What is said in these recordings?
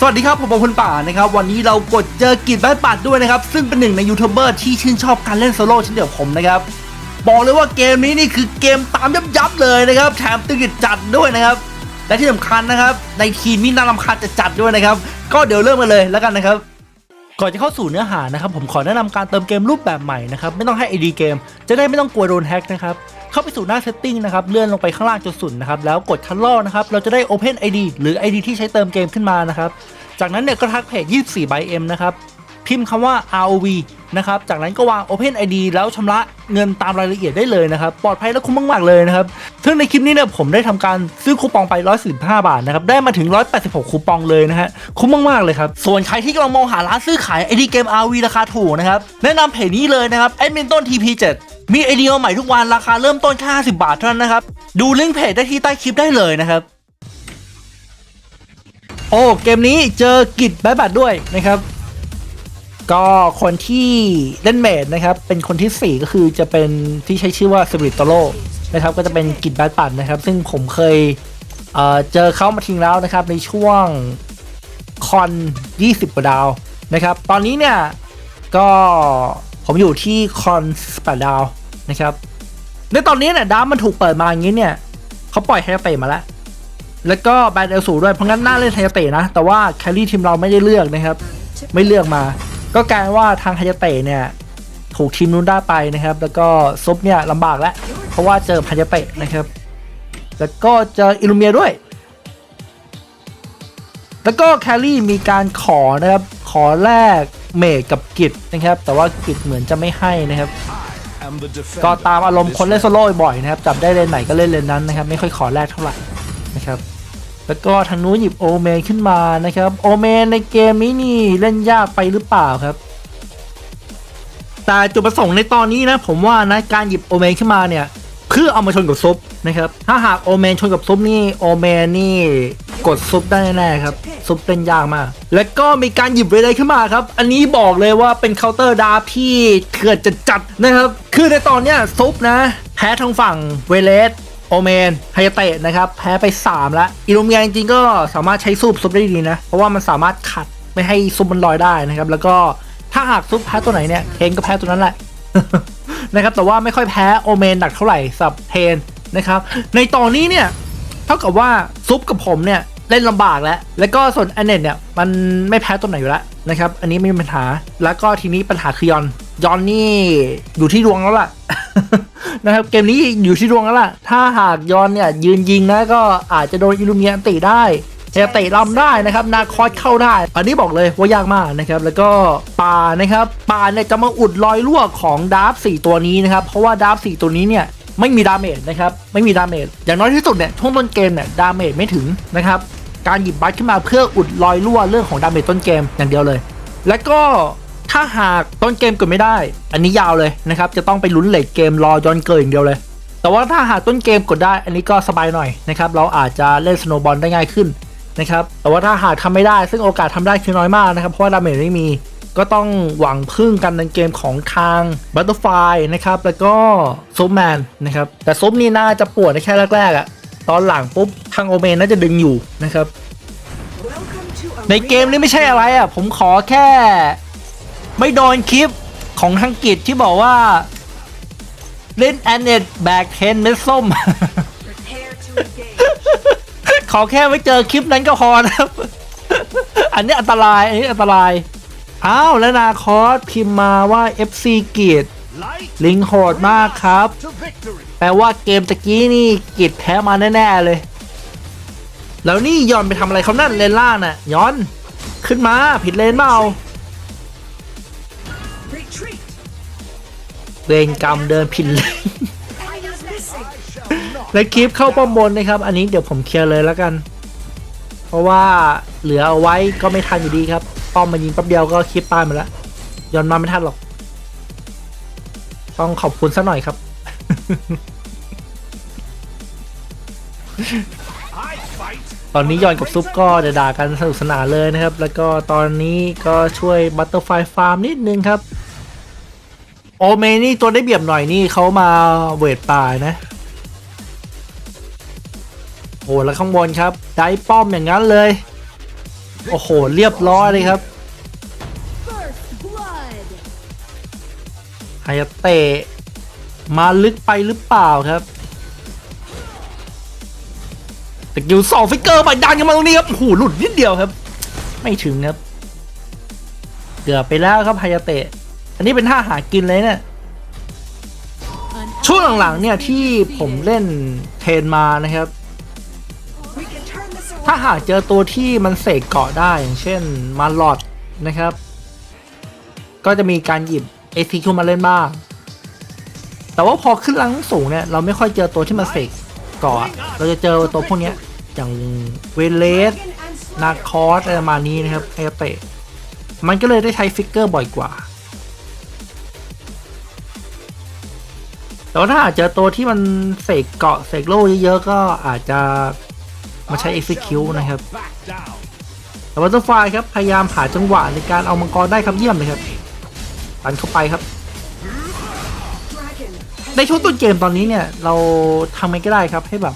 สวัสดีครับผมบอลคนป่านะครับวันนี้เรากดเจอกิจบ้านปัดด้วยนะครับ ซึ่งเป็นหนึ่งในยูทูบเบอร์ที่ชื่นชอบการเล่นโซโล่เช่นเดียวผมนะครับ บอกเลยว่าเกมนี้นี่คือเกมตามยับยับเลยนะครับแถมตึงจัดด้วยนะครับ และที่สำคัญนะครับ ในทีมนี่น่ารำคาญจะจัดด้วยนะครับ ก็เดี๋ยวเริ่มกันเลยแล้วกันนะครับก่อนจะเข้าสู่เนื้อหานะครับผมขอแนะนำการเติมเกมรูปแบบใหม่นะครับไม่ต้องให้ ID เกม จะได้ไม่ต้องกลัวโดนแฮ็กนะครับ เข้าไปสู่หน้า setting นะครับเลื่อนลงไปข้างล่างจนสุดนะครับแล้วกดคัลลอกนะครับเราจะได้ Open ID หรือ ID ที่ใช้เติมเกมขึ้นมานะครับจากนั้นเนี่ยก็ทักเพจ24 by M นะครับ พิมพ์คำว่า ROV นะครับ จากนั้นก็วาง Open ID แล้วชำระเงินตามรายละเอียดได้เลยนะครับ ปลอดภัยและคุ้มมาก ๆ เลยนะครับ ซึ่งในคลิปนี้เนี่ยผมได้ทำการซื้อคูปองไป 145 บาทนะครับ ได้มาถึง 186 คูปองเลยนะฮะ คุ้มมาก ๆ เลยครับ ส่วนใครที่กำลังมองหาร้านซื้อขาย ID เกม RV ราคาถูกนะครับ แนะนำเพจนี้เลยนะครับแอดมินต้น TP7 มีไอเดียใหม่ทุกวันราคาเริ่มต้นแค่50 บาทเท่านั้นนะครับ ดูลิงก์เพจได้ที่ใต้คลิปได้เลยนะครับ โอ้เกมนี้เจอกิจแบดบัดด้วยนะครับ ก็คนที่เล่นเมดนะครับ เป็นคนที่ 4 ก็คือจะเป็นที่ใช้ชื่อว่าสปิริตโตโลนะครับ ก็จะเป็นกิจแบดบัดนะครับ ซึ่งผมเคยเเจอเขามาทิ้งแล้วนะครับ ในช่วงคอน 20กว่าดาวนะครับ ตอนนี้เนี่ย ก็ผมอยู่ที่คอน8ดาวนะครับ ในตอนนี้เนี่ยดาวมันถูกเปิดมาอย่างนี้เนี่ยเขาปล่อยให้เตมาแล้ว แล้วก็แบนเอลสูด้วยเพราะงั้นน่าเล่นไฮเตนะ แต่ว่าแคลรี่ทีมเราไม่ได้เลือกนะครับ ไม่เลือกมา ก็กลายว่าทางไฮยาเตะเนี่ยถูกทีมนู้นได้ไปนะครับ แล้วก็ซุปเนี่ยลำบากแล้ว เพราะว่าเจอไฮยาเตะนะครับ แล้วก็เจออิลูเมียด้วย แล้วก็แคลรี่มีการขอนะครับ ขอแลกเมดกับกิจนะครับ แต่ว่ากิจเหมือนจะไม่ให้นะครับก็ตามอารมณ์คนเล่นโซโล่บ่อยนะครับจับได้เลนไหนก็เล่นเลนนั้นนะครับ ไม่ค่อยขอแลกเท่าไหร่นะครับ แล้วก็ทางนู้นหยิบโอเมนขึ้นมานะครับโอเมนในเกมนี้นี่เล่นยากไปหรือเปล่าครับ แต่จุดประสงค์ในตอนนี้นะผมว่านะการหยิบโอเมนขึ้นมาเนี่ยเพื่อเอามาชนกับซุปนะครับถ้าหากโอเมนชนกับซุปนี่โอเมนนี่กดซุปได้แน่ๆครับซุปเล่นยากมาก แล้วก็มีการหยิบเวเลสขึ้นมาครับ อันนี้บอกเลยว่าเป็นเคาน์เตอร์ดาร์ฟที่เถื่อนจัดจัดๆนะครับ คือในตอนเนี้ยซุปนะ แพ้ทางฝั่งเวเลส โอเมนไฮเตะนะครับ แพ้ไป 3 แล้วอิลูเมียจริงๆก็สามารถใช้ซูปซุปได้ดีนะ เพราะว่ามันสามารถขัดไม่ให้ซุปมันลอยได้นะครับ แล้วก็ถ้าหากซุปแพ้ตัวไหนเนี่ยเทนก็แพ้ตัวนั้นแหละนะครับแต่ว่าไม่ค่อยแพ้โอเมนหนักเท่าไหร่สับเทนนะครับในตอนนี้เนี่ยเท่ากับว่าซุปกับผมเนี่ยเล่นลำบากแล้ว แล้วก็ส่วนอันเน็ตเนี่ยมันไม่แพ้ตัวไหนอยู่แล้วนะครับ อันนี้ไม่มีปัญหา แล้วก็ทีนี้ปัญหาคือยอน ยอนนี่อยู่ที่ดวงแล้วล่ะ นะครับเกมนี้อยู่ที่ดวงแล้วล่ะ ถ้าหากยอนเนี่ยยืนยิงนะก็อาจจะโดนอิลูเมียนติได้จะเตะลำได้นะครับ นาคอสเข้าได้ อันนี้บอกเลยว่ายากมากนะครับ แล้วก็ปลานะครับปลาเนี่ยจะมาอุดรอยรั่วของดาร์ฟสี่ตัวนี้นะครับ เพราะว่าดาร์ฟสี่ตัวนี้เนี่ยไม่มีดาเมจนะครับ ไม่มีดาเมจ อย่างน้อยที่สุดเนี่ยช่วงต้นเกมเนี่ยดาเมจไม่ถึงนะครับ การหยิบบัตขึ้นมาเพื่ออุดรอยรั่วเรื่องของดาเมจต้นเกมอย่างเดียวเลย แล้วก็ ถ้าหากต้นเกมกดไม่ได้ อันนี้ยาวเลยนะครับ จะต้องไปลุ้นเลทเกมรอย้อนเกิดอย่างเดียวเลย แต่ว่าถ้าหากต้นเกมกดได้ อันนี้ก็สบายหน่อยนะครับ เราอาจจะเล่นสโนว์บอลได้ง่ายขึ้นนะครับ แต่ว่าถ้าหากทำไม่ได้ ซึ่งโอกาสทำได้คือน้อยมากนะครับ เพราะว่าดาเมจไม่มี ก็ต้องหวังพึ่งกันในเกมของทางบัตเตอร์ไฟนะครับ แล้วก็ซุปแมนนะครับ แต่ซุปนี่น่าจะปวดในแค่แรกๆอะตอนหลังปุ๊บทางโอเมนน่าจะดึงอยู่นะครับ ในเกมนี้ไม่ใช่อะไรอะ ผมขอแค่ ไม่โดนคลิปของทางกิจที่บอกว่า เล่นแอนเนตแบกเทนเม็ดส้ม ขอแค่ไม่เจอคลิปนั้นก็พอนะครับ อันนี้อันตราย อันนี้อันตราย อ้าว แล้วนาคอสพิมพ์มาว่า FC กีดลิงโหดมากครับ แปลว่าเกมตะกี้นี่กิจแพ้มาแน่ ๆ เลย แล้วนี่ย้อนไปทำอะไรเขานั่นเลนล่างน่ะย้อน ขึ้นมาผิดเลนเปล่า เวรกรรมเดินผิดเลนและคลิปเข้าป้อมบนนะครับ อันนี้เดี๋ยวผมเคลียร์เลยแล้วกัน เพราะว่าเหลือเอาไว้ก็ไม่ทันอยู่ดีครับ ป้อมมายิงแป๊บเดียวก็คลิปตายหมดแล้วย้อนมาไม่ทันหรอก ต้องขอบคุณซะหน่อยครับ ตอนนี้ยอนกับซุปก็จะด่ากันสนุกสนานเลยนะครับ แล้วก็ตอนนี้ก็ช่วยบัตเตอร์ไฟฟาร์มนิดนึงครับ โอเมนี่ตัวได้เบียบหน่อยนี่เขามาเวทป่านะโอ้แล้วข้างบนครับ ได้ป้อมอย่างนั้นเลย โอ้โห เรียบร้อยเลยครับ First blood. ฮายาเตะมาลึกไปหรือเปล่าครับสกิลสองฟิกเกอร์ไปดันกันมาตรงนี้ครับโอ้โหหลุดนิดเดียวครับ ไม่ถึงครับ เกือบไปแล้วครับฮายาเตะ อันนี้เป็นท่าหากินเลยเนี่ย An ช่วงหลังๆเนี่ยที่ผมเล่นเทรนมานะครับ We can turn this ถ้า around. หากเจอตัวที่มันเสกเกาะได้อย่างเช่นมาลอดนะครับ ก็จะมีการหยิบเอทีคิวมาเล่นบ้าง แต่ว่าพอขึ้นลังสูงเนี่ยเราไม่ค่อยเจอตัวที่มันเสกเกาะอะเราจะเจอตัวพวกเนี้ยอย่างเวเลส Dragon and นา Slayer. คอสอะไรประมาณนี้นะครับไฮเตะมันก็เลยได้ใช้ฟิกเกอร์บ่อยกว่า แต่ว่าถ้าหากเจอตัวที่มันเสกเกาะเสกโล่เยอะๆ ก็อาจจะมาใช้ execute นะครับ แต่วัตเตอร์ไฟครับ พยายามหาจังหวะในการเอามังกรได้ครับเยี่ยมเลยครับปันเข้าไปครับ ในช่วงต้นเกมตอนนี้เนี่ย เราทำไงก็ได้ครับให้แบบ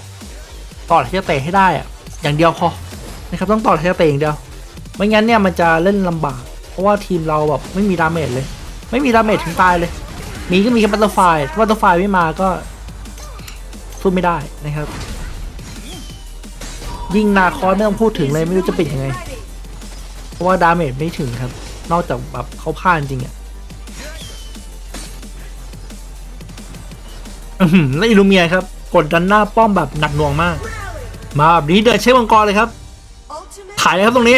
ต่อทะเตะให้ได้อะอย่างเดียวพอนะครับต้องต่อทะเตะอย่างเดียวไม่งั้นเนี่ยมันจะเล่นลำบาก เพราะว่าทีมเราแบบไม่มีดาเมจเลย ไม่มีดาเมจถึงตายเลย มีก็มีแค่บัตเตอร์ไฟถ้าบัตเตอร์ไฟไม่มาก็สู้ไม่ได้นะครับ ยิ่งนาคอเนี่ยต้องพูดถึงเลยไม่รู้จะเป็นยังไง เพราะว่าดาเมจไม่ถึงครับ นอกจากแบบเขาพลาดจริงอะแล้วอิลูเมียครับ กดดันหน้าป้อมแบบหนักหน่วงมาก มาแบบนี้เดินเช็คมังกรเลยครับ ถ่ายเลยครับตรงนี้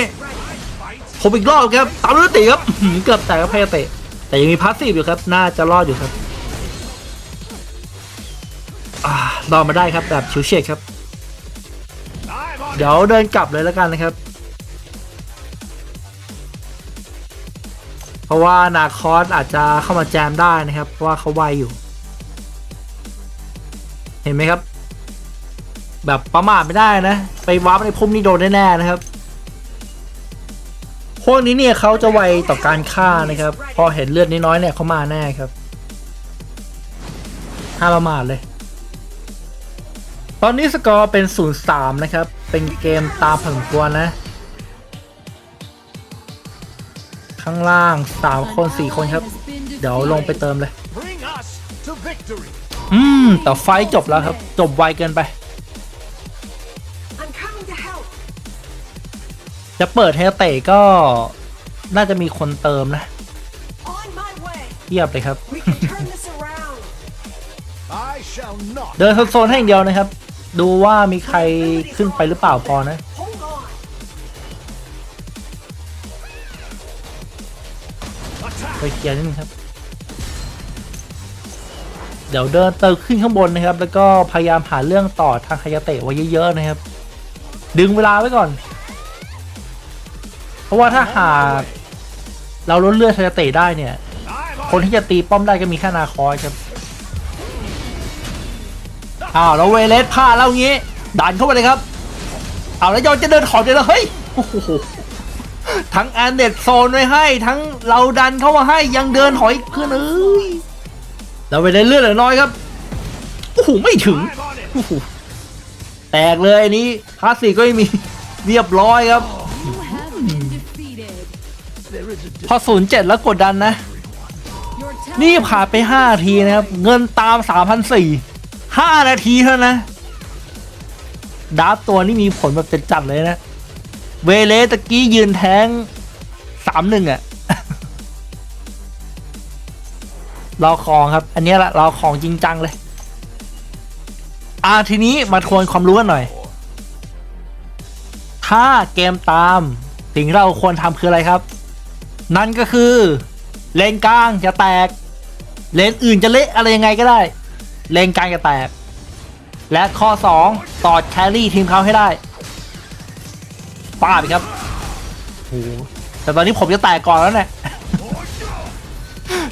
ผมอีกรอบครับ ตามด้วยติครับ เกือบแตกกับเพเตะ แต่ยังมีพาสซีฟอยู่ครับ น่าจะรอดอยู่ครับรอดมาได้ครับแบบชิวเฉียดครับ เดี๋ยวเดินกลับเลยแล้วกันนะครับ เพราะว่านาคอสอาจจะเข้ามาแจมได้นะครับ เพราะว่าเขาไวอยู่ เห็นไหมครับ แบบประมาทไม่ได้นะ ไปวาร์ปในพุ่มนี่โดนแน่ๆนะครับ พวกนี้เนี่ยเขาจะไวต่อการฆ่านะครับ พอเห็นเลือดน้อยๆเนี่ยเขามาแน่ครับห้ามประมาทเลย ตอนนี้สกอร์เป็น0-3นะครับ เป็นเกมตามผลควรนะ ข้างล่าง 3 คน 4 คนครับ เดี๋ยวลงไปเติมเลย Bring us to victory. อืม แต่ไฟท์จบแล้วครับ จบไวเกินไป จะเปิดเฮเตะก็น่าจะมีคนเติมนะ On my way. เทียบเลยครับ We can turn this around. I shall not. เดินโซนๆให้อย่างเดียวนะครับ ดูว่ามีใครขึ้นไปหรือเปล่าพอนะ Hold on. ไปเคลียร์นิดนึงครับ เดี๋ยวเดินเติมขึ้นข้างบนนะครับ แล้วก็พยายามหาเรื่องต่อทางคายาเตะไว้เยอะๆนะครับ ดึงเวลาไว้ก่อน เพราะว่าถ้าหากเราลดเลือดคายเตะได้เนี่ย คนที่จะตีป้อมได้ก็มีแค่นาคอยครับอ้าวแล้วเวเลสพลาดแล้วงี้ดันเข้าไปเลยครับเอาแล้วยอนจะเดินถอยเลยแล้วเฮ้ยโอ้โหทั้งแอนเดดโซนไว้ให้ ทั้งเราดันเข้ามาให้ยังเดินถอยขึ้นเอ้ยแล้วเวเลสเลือดเหลือน้อยครับโอ้โหไม่ถึงโอ้โหแตกเลยอันนี้พาสซีก็ไม่มีเรียบร้อยครับ พอศูนย์เจ็ดแล้วกดดันนะ Your tower นี่ผ่านไป5นาทีนะครับ เงินตาม3,400 5นาทีเท่านั้นนะดับตัวนี่มีผลแบบจัดๆเลยนะ เวเลสตะกี้ยืนแทงสามหนึ่งอะรอของครับ อันเนี้ยแหละรอของจริงจังเลย อ่าทีนี้มาทวนความรู้กันหน่อย ถ้าเกมตาม สิ่งที่เราควรทำคืออะไรครับ นั่นก็คือ เลนกลางจะแตก เลนอื่นจะเละอะไรยังไงก็ได้ เลนกลางจะแตก และข้อ 2ตอดแครี่ทีมเขาให้ได้ป้าไปครับโอ้โหแต่ตอนนี้ผมจะแตกก่อนแล้วเนี่ย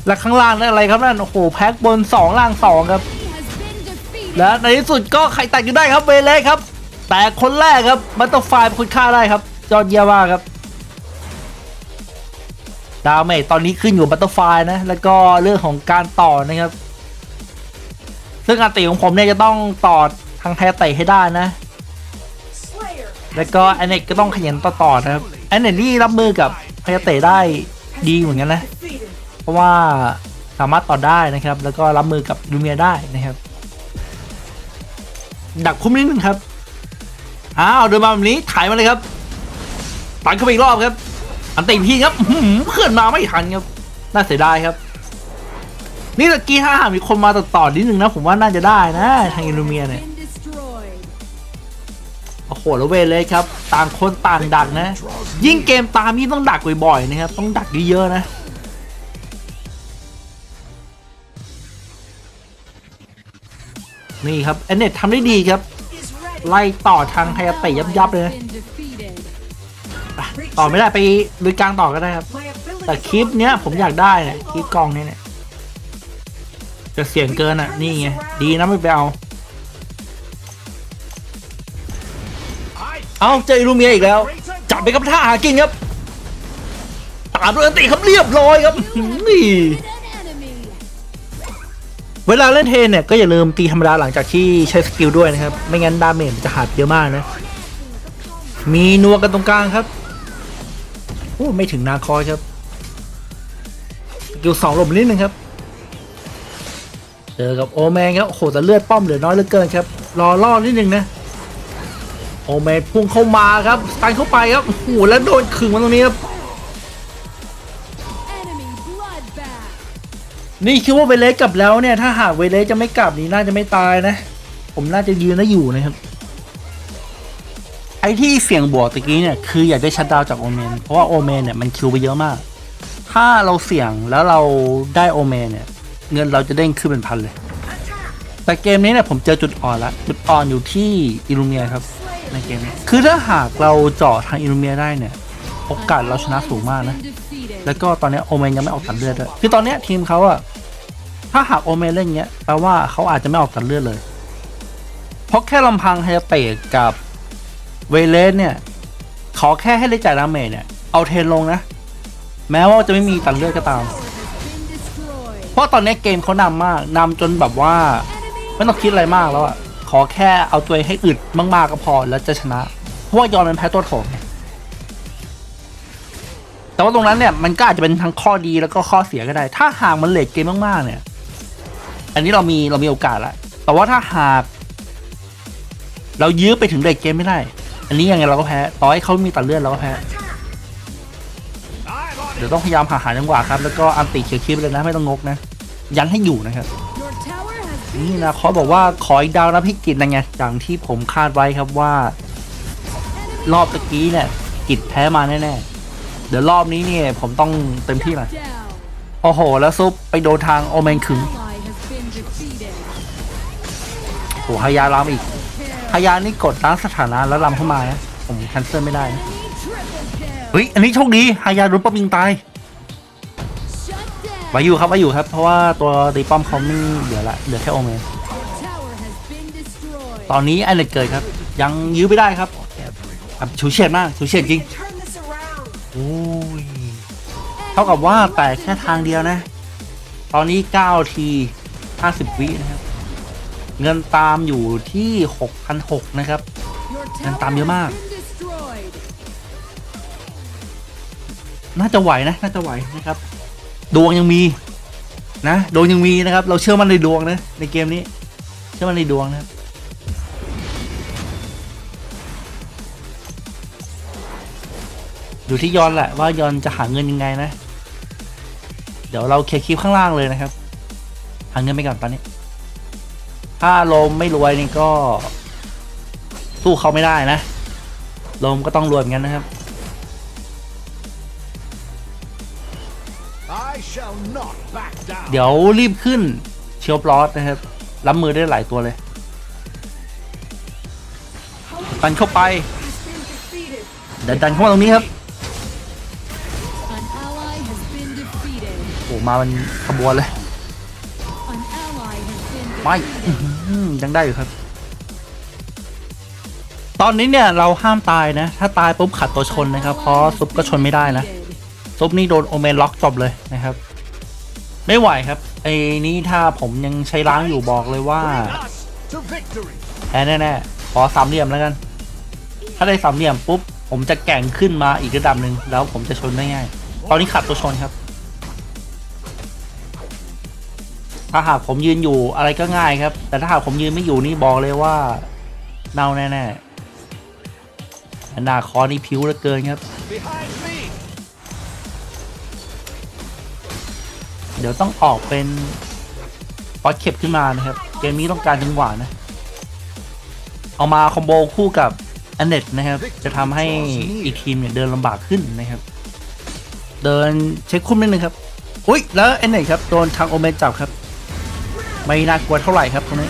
และข้างล่างนั่นอะไรครับนั่นโอ้โหแพ็คบน 2 ล่าง 2 ครับ และในที่สุดก็ใครแตกอยู่ได้ครับเวเลสครับ แต่คนแรกครับบันตเตอร์ไฟเป็นคนฆ่าได้ครับ ยอดเยี่ยมมากครับ ดาวเมจตอนนี้ขึ้นอยู่บัตเตอร์ไฟนะ แล้วก็เรื่องของการต่อนะครับ ซึ่งอาติของผมเนี่ยจะต้องต่อทางแทเตะให้ได้นะ แล้วก็แอนเน็กก็ต้องขยันต่อต่อๆนะครับแอนเนนี่รับมือกับพายเตะได้ดีเหมือนกันนะ เพราะว่าสามารถต่อได้นะครับ แล้วก็รับมือกับลูเมียได้นะครับ ดักคุ้มนิดนึงครับอ้าวเดินมาแบบนี้ถ่ายมาเลยครับปันเข้าไปอีกรอบครับ อันติพี่ครับหือเพื่อนมาไม่ทันครับน่าเสียดายครับ นี่ตะกี้ถ้าหากมีคนมาต่อต่อนิดนึงนะ ผมว่าน่าจะได้นะ ทางอิลูเมียเนี่ยโอ้โหแล้วเวรเลยครับ ต่างคนต่างดักนะ ยิ่งเกมตามนี่ต้องดักบ่อยๆนะครับ ต้องดักเยอะๆนะนี่ครับแอเน็ตทำได้ดีครับ ไล่ต่อทางไฮยาเตะยับยับๆเลยนะ ต่อไม่ได้ไปลุยกลางต่อก็ได้ครับ My ability แต่คลิปเนี้ยผมอยากได้เนี่ยคลิปกองเนี้ยเนี่ยจะเสียงเกินอะ นี่ไง ดีนะไม่ไปเอา I เอาเจออิลูเมียอีกแล้ว จับไปกับท่าหากินครับตามด้วยอันติครับเรียบร้อยครับนี่ An enemy. เวลาเล่นเทนเนี่ยก็อย่าลืมตีธรรมดาหลังจากที่ใช้สกิลด้วยนะครับ ไม่งั้นดาเมจมันจะหายไปเยอะมากนะ มีนัวกันตรงกลางครับ โอ้ไม่ถึงนาคอยครับสกิลสองหลบนิดนึงครับเจอกับโอแมนครับโอ้โหแต่เลือดป้อมเหลือน้อยเหลือเกินครับ รอล่อนิดนึงนะโอแมนพุ่งเข้ามาครับสตันเข้าไปครับโอ้โหแล้วโดนขึงมาตรงนี้ครับ Enemy bloodbath. นี่คิดว่าเวเลสกลับแล้วเนี่ยถ้าหากเวเลสจะไม่กลับนี่น่าจะไม่ตายนะ ผมน่าจะยืนได้อยู่นะครับ ไอ้ที่เสี่ยงบวกตะกี้เนี่ยคืออยากได้ชัดดาวจากโอเมน เพราะว่าโอเมนเนี่ยมันคิวไปเยอะมาก ถ้าเราเสี่ยงแล้วเราได้โอเมนเนี่ย เงินเราจะเด้งขึ้นเป็นพันเลย แต่เกมนี้เนี่ยผมเจอจุดอ่อนละ จุดอ่อนอยู่ที่อิลูเมียครับในเกมนี้คือถ้าหากเราเจาะทางอิลูเมียได้เนี่ย โอกาสเราชนะสูงมากนะ แล้วก็ตอนนี้โอเมนยังไม่ออกตัดเลือดด้วยคือตอนนี้ทีมเขาอะถ้าหากโอเมนเล่นเงี้ยแปลว่าเขาอาจจะไม่ออกตัดเลือดเลย เพราะแค่ลำพังไฮเตะกับ เวเลสเนี่ย ขอแค่ให้ได้จ่ายดาเมจเนี่ย เอาเทนลงนะ แม้ว่าจะไม่มีตัดเลือดก็ตาม เพราะตอนนี้เกมเขานำมากนำจนแบบว่า ไม่ต้องคิดอะไรมากแล้วอะขอแค่เอาตัวเองให้อึดมากๆก็พอแล้วจะชนะ เพราะว่ายอนมันแพ้ตัวโถงแต่ว่าตรงนั้นเนี่ยมันก็อาจจะเป็นทั้งข้อดีแล้วก็ข้อเสียก็ได้ ถ้าหากมันเลทเกมมากๆเนี่ย อันนี้เรามีเรามีโอกาสแล้วแต่ว่าถ้าหาก เรายื้อไปถึงเลทเกมไม่ได้ อันนี้ยังไงเราก็แพ้ต่อให้เขามีตัดเลือดเราก็แพ้เดี๋ยวต้องพยายามหาหาจังหวะครับ แล้วก็อันติเขียวคลิปเลยนะไม่ต้องงกนะ ยันให้อยู่นะครับนี่นะขอบอกว่าขออีกดาวนะพี่กิตนะไงอย่างที่ผมคาดไว้ครับว่า รอบตะกี้เนี่ย กิจแพ้มาแน่ๆเดี๋ยวรอบนี้เนี่ย ผมต้องเต็มที่หน่อยโอ้โห แล้วซุปไปโดนทางโอเมนขึงโอ้โหฮายาลามอีก ฮายานี่กดล้างสถานะแล้วลำเข้ามานะผมแคนเซิลไม่ได้นะเฮ้ยอันนี้โชคดีฮายาโดนป้อมยิงตายไว้อยู่ครับไว้อยู่ครับ เพราะว่าตัวตีป้อมเขาไม่เหลือละเหลือแค่โอเมนตอนนี้ไอเน็ตเกิดครับ ยังยื้อไม่ได้ครับแบบชูเฉียดมากชูเฉียดจริงโอ้ยเท่ากับว่าแต่แค่ทางเดียวนะ ตอนนี้9ที50 วินะครับ เงินตามอยู่ที่ 6,600 นะครับ เงินตามเยอะมาก น่าจะไหวนะ น่าจะไหวนะครับ ดวงยังมีนะ ดวงยังมีนะครับ เราเชื่อมันในดวงนะ ในเกมนี้ เชื่อมันในดวงนะครับอยู่ที่ยอนแหละว่ายอนจะหาเงินยังไงนะ เดี๋ยวเราเคลียร์คลิปข้างล่างเลยนะครับ หาเงินไปก่อนตอนนี้ ถ้าลมไม่รวยนี่ก็ สู้เขาไม่ได้นะ ลมก็ต้องรวยเหมือนกันนะครับ I shall not back down. เดี๋ยวรีบขึ้นเชียวบลอสนะครับ รับมือได้หลายตัวเลย ดันเข้าไป Has been defeated. ดันดันเข้ามาตรงนี้ครับ An ally has been defeated. โอ้มามันขบวนเลย ไม่ยังได้อยู่ครับ ตอนนี้เนี่ยเราห้ามตายนะ ถ้าตายปุ๊บขัดตัวชนนะครับ เพราะซุปก็ชนไม่ได้นะ ซุปนี่โดนโอเมนล็อกจบเลยนะครับ ไม่ไหวครับ ไอ้นี้ถ้าผมยังใช้ล้างอยู่บอกเลยว่าแพ้แน่ๆขอสามเหลี่ยมแล้วกัน ถ้าได้สามเหลี่ยมปุ๊บ ผมจะแก่งขึ้นมาอีกระดับหนึ่งแล้วผมจะชนได้ง่าย ตอนนี้ขัดตัวชนครับ ถ้าหากผมยืนอยู่อะไรก็ง่ายครับ แต่ถ้าหากผมยืนไม่อยู่นี่บอกเลยว่าเน่าแน่ๆอนาคอนี่ผิวเหลือเกินครับ เดี๋ยวต้องออกเป็นฟอสเข็บขึ้นมานะครับ เกมนี้ต้องการจังหวะนะ เอามาคอมโบคู่กับอันเน็ตนะครับ จะทำให้อีกทีมเนี่ยเดินลำบากขึ้นนะครับ เดินเช็คคุ้มนิดนึงครับ อุ้ยแล้วอันเน็ตครับ โดนทางโอเมนจับครับ ไม่น่ากลัวเท่าไหร่ครับตรงนี้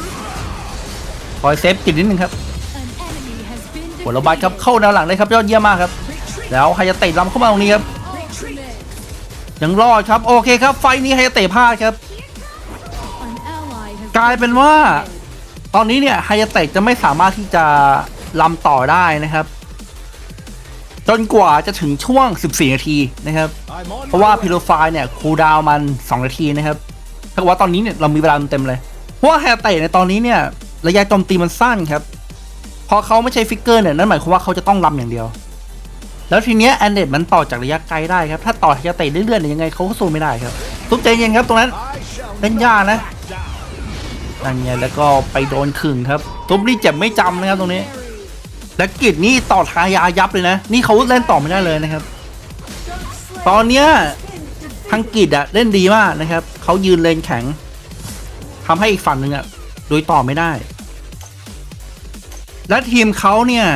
คอยเซฟกิดนิดนึงครับ An enemy has been หัวระบาดครับ defeated. เข้าแนวหลังเลยครับยอดเยี่ยมมากครับ แล้วไฮยาเตะล้ำเข้ามาตรงนี้ครับ Ultimate. ยังรอดครับโอเคครับไฟล์นี้ไฮยาเตะพลาดครับ An ally has กลายเป็นว่า been defeated. ตอนนี้เนี่ยไฮยาเตะจะไม่สามารถที่จะลำต่อได้นะครับ จนกว่าจะถึงช่วง 14 นาทีนะครับ I'm on เพราะว่า my พิ way. โลไฟเนี่ยคูลดาวน์มัน 2 นาทีนะครับ ถ้าว่าตอนนี้เนี่ยเรามีเวลาเต็มเลย เพราะว่าไฮยาเตะในตอนนี้เนี่ยระยะโจมตีมันสั้นครับ พอเขาไม่ใช้ฟิกเกอร์เนี่ยนั่นหมายความว่าเขาจะต้องลำอย่างเดียว แล้วทีเนี้ยแอนเดดมันต่อจากระยะไกลได้ครับ ถ้าต่อไฮยาเตะเรื่อยๆเนี่ยยังไงเขาก็สู้ไม่ได้ครับทุกใจเย็นครับตรงนั้นเล่นยากนะนั่นไงแล้วก็ไปโดนขึงครับทุบนี่เจ็บไม่จำนะครับตรงนี้และกิจนี่ต่อทายายับเลยนะ นี่เขาเล่นต่อไม่ได้เลยนะครับ ตอนเนี้ย ทางกิจอะเล่นดีมากนะครับ เขายืนเลนแข็งทำให้อีกฝั่งหนึ่งอะโดยต่อไม่ได้ และทีมเขาเนี่ย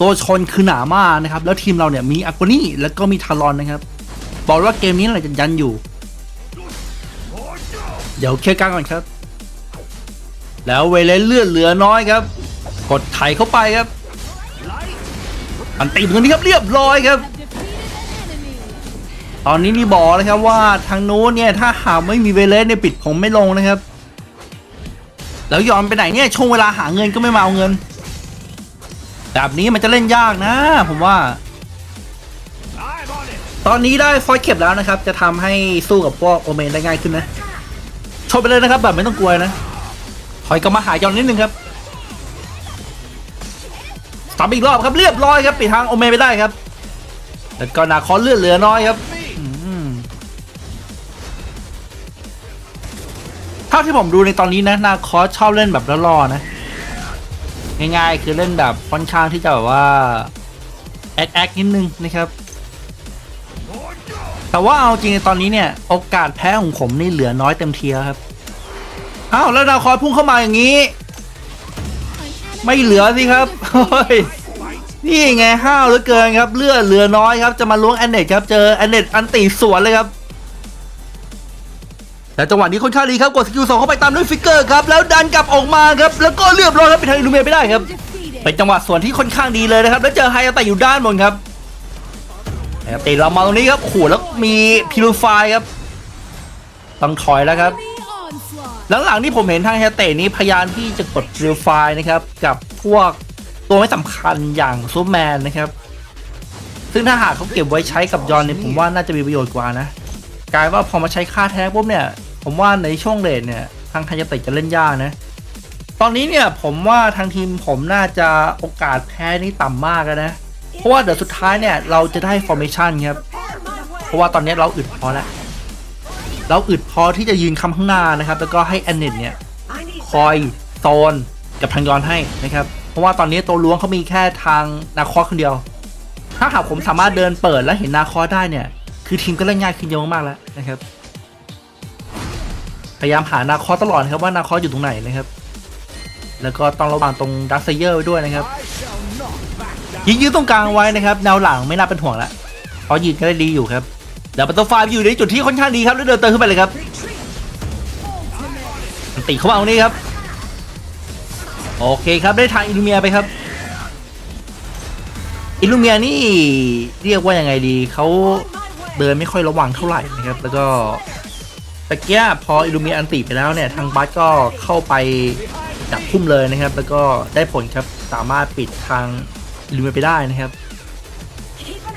ตัวชนคือหนามากนะครับ แล้วทีมเราเนี่ยมีอากนี่แล้วก็มีทารอนนะครับ บอกว่าเกมนี้เรจะยันอยู่ เดี๋ยวเคลียร์กลางก่อนครับ แล้วเวเลนเลือดเหลือน้อยครับ กดไถเข้าไปครับ อันตีตรงนี้ครับเรียบร้อยครับ ตอนนี้นี่บอกเลยครับว่าทางโน้นเนี่ยถ้าหากไม่มีเวเลสเนี่ยปิดผมไม่ลงนะครับ แล้วยอมไปไหนเนี่ยช่วงเวลาหาเงินก็ไม่มาเอาเงิน แบบนี้มันจะเล่นยากนะ ผมว่า ตอนนี้ได้ฟอยเข็บแล้วนะครับ จะทำให้สู้กับพวกโอเมนได้ง่ายขึ้นนะชมไปเลยนะครับ แบบไม่ต้องกลัวนะถอยกลับมาหายอนนิดนึงครับสามอีกรอบครับเรียบร้อยครับปิดทางโอเมนไปได้ครับแล้วก็นาคอนเลือดเหลือน้อยครับ เท่าที่ผมดูในตอนนี้นะนาคอสชอบเล่นแบบล่อๆนะ ง่ายๆ คือเล่นแบบค่อนข้างที่จะแบบว่า แอคแอคนิดนึงนะครับ แต่ว่าเอาจริงในตอนนี้เนี่ย โอกาสแพ้ของผมนี่เหลือน้อยเต็มทีแล้วครับอ้าวแล้วดาวคอยพุ่งเข้ามาอย่างนี้ ไม่เหลือสิครับนี่ไงห้าวเหลือเกินครับเลือดเหลือน้อยครับ จะมาล้วงแอนเนตครับ เจอแอนเนตอันตีสวนเลยครับ แต่จังหวะนี้ค่อนข้างดีครับกดสกิลสองเข้าไปตามด้วยฟิกเกอร์ครับแล้วดันกลับออกมาครับแล้วก็เรียบร้อยครับไปทางอิลูเมียไม่ได้ครับเป็นจังหวะส่วนที่ค่อนข้างดีเลยนะครับแล้วเจอไฮอาเตะอยู่ด้านบนครับไฮอาเตะเรามาตรงนี้ครับโอ้โหแล้วมีพิลูไฟครับต้องถอยแล้วครับหลังๆที่ผมเห็นทางไฮอาเตะนี้พยายามที่จะกดพิลูไฟนะครับกับพวกตัวไม่สำคัญอย่างซูแมนนะครับซึ่งถ้าหากเขาเก็บไว้ใช้กับยอนเนี่ยผมว่าน่าจะมีประโยชน์กว่านะ กลายว่าพอมาใช้ค่าแท้ปุ๊บเนี่ย ผมว่าในช่วงเลนเนี่ยทางไฮอาเตะจะเล่นยากนะ ตอนนี้เนี่ยผมว่าทางทีมผมน่าจะโอกาสแพ้นี่ต่ำมากนะ เพราะว่าเดี๋ยวสุดท้ายเนี่ยเราจะได้ formation ครับ เพราะว่าตอนนี้เราอึดพอแล้ว เราอึดพอที่จะยืนคำข้างหน้านะครับ แล้วก็ให้แอนเนตเนี่ยคอยโซนกับทางยอนให้นะครับ เพราะว่าตอนนี้ตัวล้วงเขามีแค่ทางนาคอสคนเดียว ถ้าหากผมสามารถเดินเปิดและเห็นนาคอสได้เนี่ย คือทีมก็เล่นง่ายขึ้นเยอะมากๆแล้วนะครับ พยายามหานาคอตลอดนะครับว่านาคออยู่ตรงไหนนะครับ แล้วก็ต้องระวังตรงดักไซเยอร์ไว้ด้วยนะครับ ยิงยืนตรงกลางไว้นะครับ แนวหลังไม่น่าเป็นห่วงละเพราะยืนก็ได้ดีอยู่ครับเดี๋ยวประตูไฟอยู่ในจุดที่ค่อนข้างดีครับแล้วเดินเติมขึ้นไปเลยครับตีเข้ามาตรงนี้ครับ โอเคครับได้ทางอิลูเมียไปครับอิลูเมียนี่เรียกว่ายังไงดีเขา เดินไม่ค่อยระวังเท่าไหร่นะครับ แล้วก็ตะเกียพออิลูเมียอันติไปแล้วเนี่ย ทางบัสก็เข้าไปจับพุ่มเลยนะครับ แล้วก็ได้ผลครับสามารถปิดทางอิลูเมียไปได้นะครับ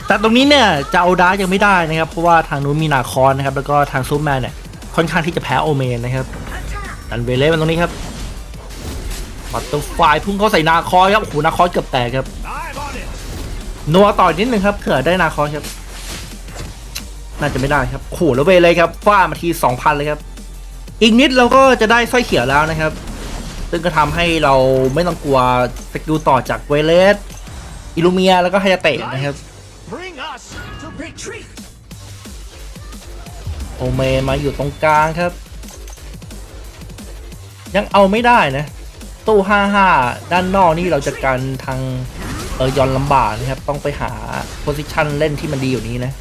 แต่ตรงนี้เนี่ยจะเอาดาร์ยังไม่ได้นะครับ เพราะว่าทางนู้นมีนาคอนนะครับ แล้วก็ทางซูเปอร์แมนเนี่ยค่อนข้างที่จะแพ้โอเมนนะครับดันเวเล่มันตรงนี้ครับบัตเตอร์ไฟพุ่งเข้าใส่นาคอนครับโอ้โหนาคอนเกือบแตกครับนัวต่อนิดนึงครับเผื่อได้นาคอสครับ น่าจะไม่ได้ครับโอ้โหแล้วเวเลยครับฟาดมาทีสองพันเลยครับ อีกนิดเราก็จะได้สร้อยเขียวแล้วนะครับ ซึ่งก็ทำให้เราไม่ต้องกลัวสกิลต่อจากเวเลสอิลูเมียแล้วก็ไฮยาเตะนะครับ Bring us to retreat. โอเมมาอยู่ตรงกลางครับ ยังเอาไม่ได้นะ ตู้ 55 ด้านนอกนี่เราจะกันทางเออยอนลำบากนะครับ ต้องไปหาโพซิชันเล่นที่มันดีอยู่นี้นะ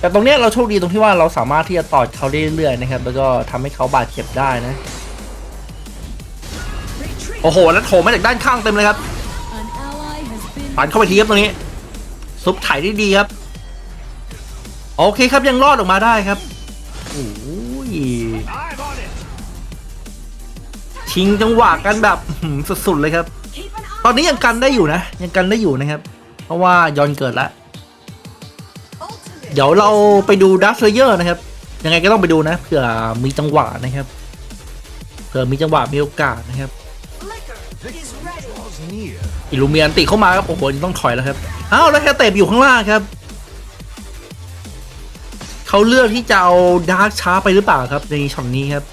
แต่ตรงเนี้ยเราโชคดีตรงที่ว่าเราสามารถที่จะต่อเขาได้เรื่อยๆนะครับ แล้วก็ทำให้เขาบาดเจ็บได้นะ โอ้โห แล้วโถมมาจากด้านข้างเต็มเลยครับปันเข้าไปทีครับตรงนี้ ซุปไถได้ดีครับ โอเคครับยังรอดออกมาได้ครับโอ้ยชิงจังหวะกันแบบสุดๆเลยครับ ตอนนี้ยังกันได้อยู่นะ ยังกันได้อยู่นะครับ เพราะว่ายอนเกิดแล้ว เดี๋ยวเราไปดูดัสเลเยอร์นะครับ ยังไงก็ต้องไปดูนะเผื่อมีจังหวะนะครับเผื่อมีจังหวะมีโอกาสนะครับอิลูเมียนติเข้ามาครับโอ้โหต้องถอยแล้วครับอ้าวแล้วแคเตปอยู่ข้างล่างครับเขาเลือกที่จะเอาดาร์กช้าไปหรือเปล่าครับในช็อตนี้ครับ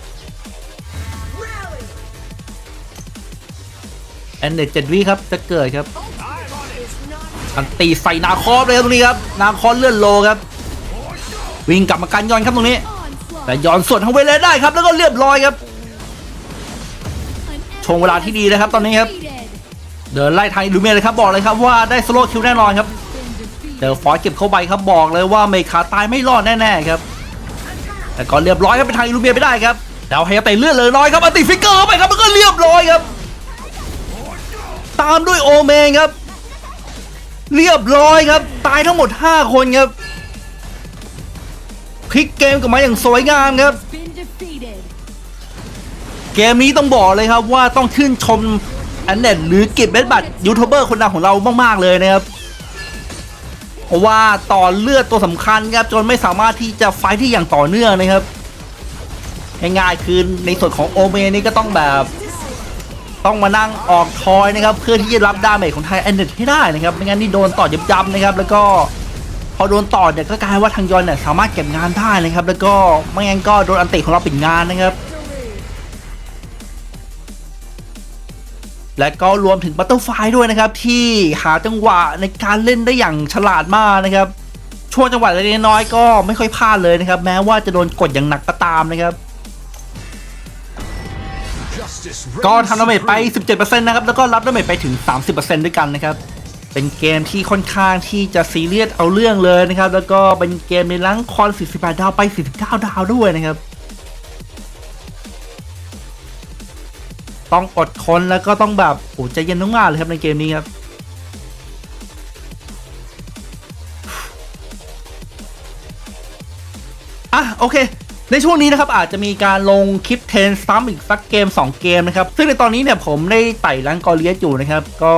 แอนเดตเจดวิครับจะเกิดครับันตีใส่นาคอสเลยครับตรงนี้ครับนาคอเลื่อนโลครับวิ่งกลับมากันย้อนครับตรงนี้ แต่ย้อนส่วนทางเวเลได้ครับ แล้วก็เรียบร้อยครับชงเวลาที่ดีเลยครับตอนนี้ครับ เดินไล่ทางลูเมียเลยครับบอกเลยครับว่าได้สโลว์คิวแน่นอนครับ Been defeated. เจอฟอสเก็บเข้าไปครับบอกเลยว่าเมคาตายไม่รอดแน่ๆครับ แต่ก็เรียบร้อยครับเป็นทางลูเมียไปได้ครับแล้วไฮยาเตะเลือดเลยน้อยครับอันติฟิกเกอร์ไปครับแล้วก็เรียบร้อยครับ ตามด้วยโอเมนครับ เรียบร้อยครับ ตายทั้งหมด 5 คนครับพลิกเกมกลับมาอย่างสวยงามครับ เกมนี้ต้องบอกเลยครับว่าต้องชื่นชมอันเน็ตหรือกิจเบสบัตยูทูบเบอร์คนดังของเรามาก ๆ เลยนะครับ เพราะว่าต่อเลือดตัวสำคัญครับ จนไม่สามารถที่จะไฟท์ที่อย่างต่อเนื่องนะครับง่ายๆคือในส่วนของโอเมนี่ก็ต้องแบบ ต้องมานั่งออกทอยนะครับเพื่อที่จะรับดาเมจของไทยแอนเน็ตให้ได้นะครับไม่งั้นนี่โดนต่อยับๆนะครับแล้วก็พอโดนต่อเนี่ยก็กลายว่าทางยอนเนี่ยสามารถเก็บงานได้นะครับ แล้วก็ไม่งั้นก็โดนอันติของเราปิดงานนะครับ และก็รวมถึงบัตเตอร์ไฟด้วยนะครับ ที่หาจังหวะในการเล่นได้อย่างฉลาดมากนะครับช่วงจังหวะเล็กน้อยก็ไม่ค่อยพลาดเลยนะครับ แม้ว่าจะโดนกดอย่างหนักก็ตามนะครับ ก็ reigns ทำดาเมจไป supreme. 17%นะครับ แล้วก็รับดาเมจไปถึง 30%ด้วยกันนะครับ เป็นเกมที่ค่อนข้างที่จะซีเรียสเอาเรื่องเลยนะครับ แล้วก็เป็นเกมในลังคอน 48 ดาวไป 49 ดาวด้วยนะครับ ต้องอดทนแล้วก็ต้องแบบโอ้ใจเย็นต้องมากเลยครับในเกมนี้ครับอะโอเค ในช่วงนี้นะครับอาจจะมีการลงคลิปเทนซ้ำอีกสักเกม 2 เกมนะครับซึ่งในตอนนี้เนี่ยผมได้ไต่รังกอเลียสอยู่นะครับก็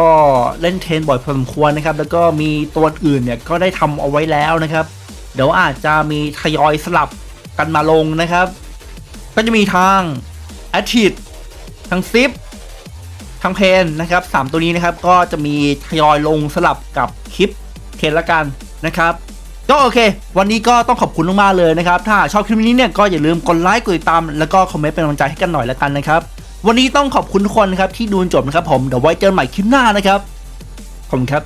เล่นเทนบ่อยพอสมควรนะครับแล้วก็มีตัวอื่นเนี่ยก็ได้ทำเอาไว้แล้วนะครับเดี๋ยวอาจจะมีทยอยสลับกันมาลงนะครับ ก็จะมีทางแอดชิดทางซิปทางเพนนะครับสามตัวนี้นะครับก็จะมีทยอยลงสลับกับคลิปเทนละกันนะครับ ก็โอเค วันนี้ก็ต้องขอบคุณมากๆเลยนะครับ ถ้าชอบคลิปนี้เนี่ยก็อย่าลืมกดไลค์กดติดตาม แล้วก็คอมเมนต์เป็นกำลังใจให้กันหน่อยละกันนะครับ วันนี้ต้องขอบคุณทุกคนนะครับที่ดูจนจบนะครับผมเดี๋ยวไว้เจอกันใหม่คลิปหน้านะครับขอบคุณครับ